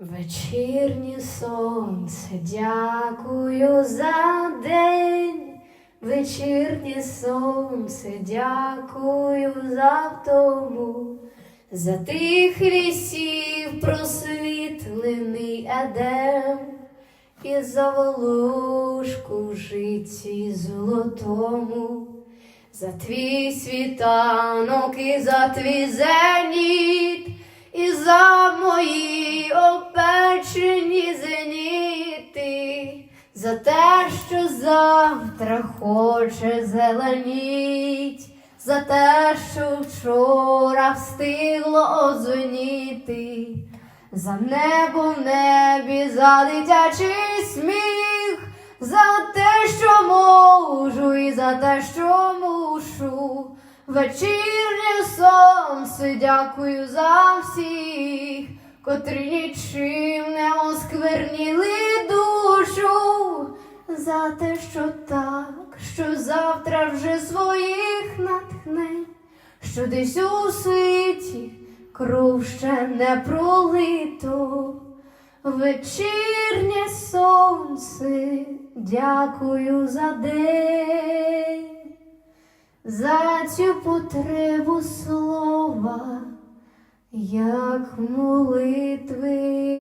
Вечірнє сонце, дякую за день. Вечірнє сонце, дякую за втому, за тих лісів просвітлений едем, і за волошку в житті золотому, за твій світанок і за твій зеніт, за те, що завтра хоче зеленіть, за те, що вчора встигло озоніти, за небо в небі, за дитячий сміх, за те, що можу, і за те, що мушу. Вечірнє сонце, дякую за всіх, котрі нічим не оскверніли за те, що так, що завтра вже своїх натхнень, що десь у світі кров ще не пролито. Вечірнє сонце, дякую за день за цю потребу слова, як молитви.